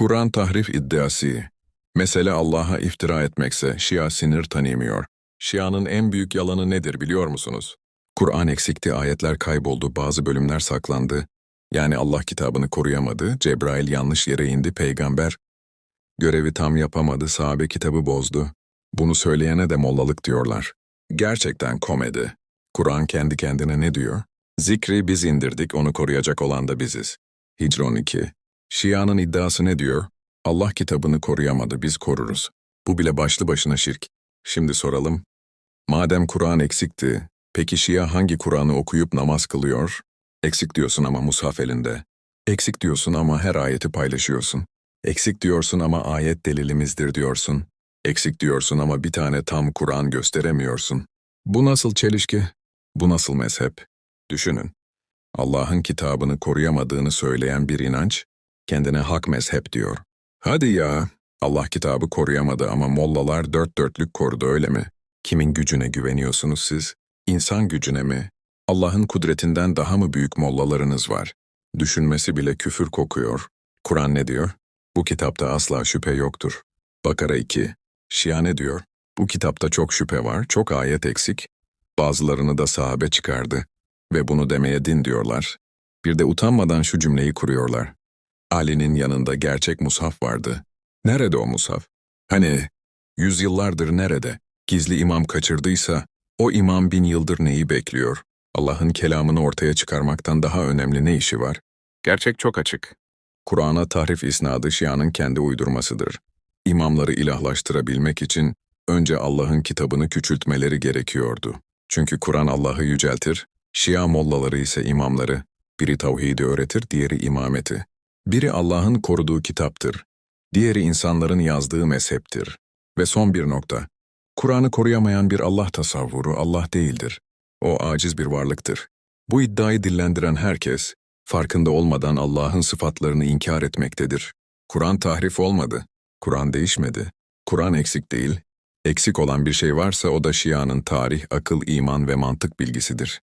Kur'an tahrif iddiası. Mesele Allah'a iftira etmekse Şia sinir tanımıyor. Şia'nın en büyük yalanı nedir biliyor musunuz? Kur'an eksikti, ayetler kayboldu, bazı bölümler saklandı. Yani Allah kitabını koruyamadı, Cebrail yanlış yere indi, peygamber görevi tam yapamadı, sahabe kitabı bozdu. Bunu söyleyene de mollalık diyorlar. Gerçekten komedi. Kur'an kendi kendine ne diyor? Zikri biz indirdik, onu koruyacak olan da biziz. Hicr 12. Şia'nın iddiası ne diyor? Allah kitabını koruyamadı, biz koruruz. Bu bile başlı başına şirk. Şimdi soralım. Madem Kur'an eksikti, peki Şia hangi Kur'an'ı okuyup namaz kılıyor? Eksik diyorsun ama mushaf elinde. Eksik diyorsun ama her ayeti paylaşıyorsun. Eksik diyorsun ama ayet delilimizdir diyorsun. Eksik diyorsun ama bir tane tam Kur'an gösteremiyorsun. Bu nasıl çelişki? Bu nasıl mezhep? Düşünün. Allah'ın kitabını koruyamadığını söyleyen bir inanç, kendine hak mezhep diyor. Hadi ya, Allah kitabı koruyamadı ama mollalar dört dörtlük korudu öyle mi? Kimin gücüne güveniyorsunuz siz? İnsan gücüne mi? Allah'ın kudretinden daha mı büyük mollalarınız var? Düşünmesi bile küfür kokuyor. Kur'an ne diyor? Bu kitapta asla şüphe yoktur. Bakara 2. Şia ne diyor? Bu kitapta çok şüphe var, çok ayet eksik. Bazılarını da sahabe çıkardı. Ve bunu demeye din diyorlar. Bir de utanmadan şu cümleyi kuruyorlar. Ali'nin yanında gerçek mushaf vardı. Nerede o mushaf? Hani yüzyıllardır nerede? Gizli imam kaçırdıysa o imam bin yıldır neyi bekliyor? Allah'ın kelamını ortaya çıkarmaktan daha önemli ne işi var? Gerçek çok açık. Kur'an'a tahrif isnadı Şia'nın kendi uydurmasıdır. İmamları ilahlaştırabilmek için önce Allah'ın kitabını küçültmeleri gerekiyordu. Çünkü Kur'an Allah'ı yüceltir, Şia mollaları ise imamları, biri tavhidi öğretir, diğeri imameti. Biri Allah'ın koruduğu kitaptır, diğeri insanların yazdığı mezheptir. Ve son bir nokta, Kur'an'ı koruyamayan bir Allah tasavvuru Allah değildir. O aciz bir varlıktır. Bu iddiayı dillendiren herkes, farkında olmadan Allah'ın sıfatlarını inkar etmektedir. Kur'an tahrif olmadı, Kur'an değişmedi. Kur'an eksik değil, eksik olan bir şey varsa o da Şia'nın tarih, akıl, iman ve mantık bilgisidir.